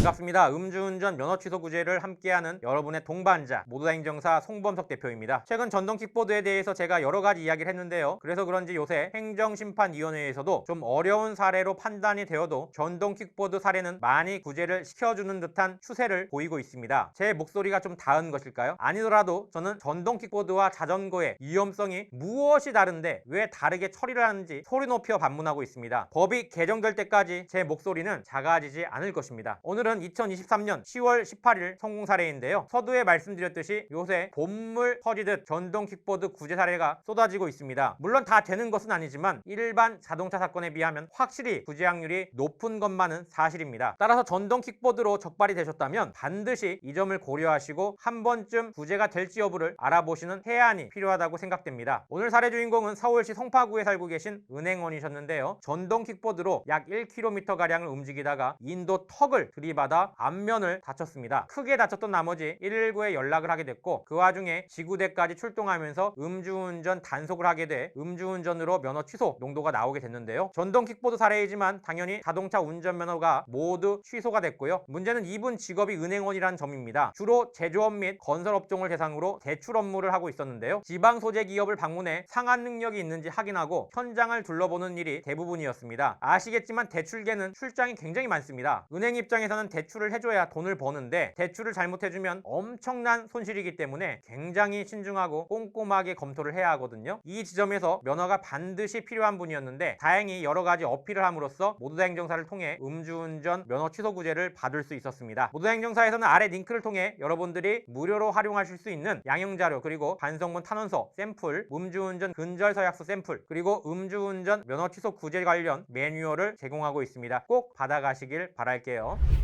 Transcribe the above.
반갑습니다. 음주운전 면허 취소 구제를 함께하는 여러분의 동반자 모두다 행정사 송범석 대표입니다. 최근 전동 킥보드에 대해서 제가 여러 가지 이야기를 했는데요. 그래서 그런지 요새 행정심판위원회에서도 좀 어려운 사례로 판단이 되어도 전동 킥보드 사례는 많이 구제를 시켜주는 듯한 추세를 보이고 있습니다. 제 목소리가 좀 닿은 것일까요? 아니더라도 저는 전동 킥보드와 자전거의 위험성이 무엇이 다른데 왜 다르게 처리를 하는지 소리 높여 반문하고 있습니다. 법이 개정될 때까지 제 목소리는 작아지지 않을 것입니다. 오늘은 2023년 10월 18일 성공 사례인데요. 서두에 말씀드렸듯이 요새 본물 터지듯 전동 킥보드 구제 사례가 쏟아지고 있습니다. 물론 다 되는 것은 아니지만 일반 자동차 사건에 비하면 확실히 구제 확률이 높은 것만은 사실입니다. 따라서 전동 킥보드로 적발이 되셨다면 반드시 이 점을 고려하시고 한 번쯤 구제가 될지 여부를 알아보시는 해안이 필요하다고 생각됩니다. 오늘 사례 주인공은 서울시 송파구에 살고 계신 은행원이셨는데요. 전동 킥보드로 약 1km가량을 움직이다가 인도 턱을 들이받 아 앞면을 다쳤습니다. 크게 다쳤던 나머지 119에 연락을 하게 됐고 그 와중에 지구대까지 출동하면서 음주운전 단속을 하게 돼 음주운전으로 면허 취소 농도가 나오게 됐는데요. 전동 킥보드 사례이지만 당연히 자동차 운전면허가 모두 취소가 됐고요. 문제는 이분 직업이 은행원이라는 점입니다. 주로 제조업 및 건설업종을 대상으로 대출 업무를 하고 있었는데요. 지방 소재 기업을 방문해 상한 능력이 있는지 확인하고 현장을 둘러보는 일이 대부분이었습니다. 아시겠지만 대출계는 출장이 굉장히 많습니다. 은행 입장에서는 대출을 해줘야 돈을 버는데 대출을 잘못해주면 엄청난 손실이기 때문에 굉장히 신중하고 꼼꼼하게 검토를 해야 하거든요. 이 지점에서 면허가 반드시 필요한 분이었는데 다행히 여러 가지 어필을 함으로써 모두다 행정사를 통해 음주운전 면허 취소 구제를 받을 수 있었습니다. 모두다 행정사에서는 아래 링크를 통해 여러분들이 무료로 활용하실 수 있는 양형자료 그리고 반성문 탄원서 샘플, 음주운전 근절 서약서 샘플 그리고 음주운전 면허 취소 구제 관련 매뉴얼을 제공하고 있습니다. 꼭 받아가시길 바랄게요.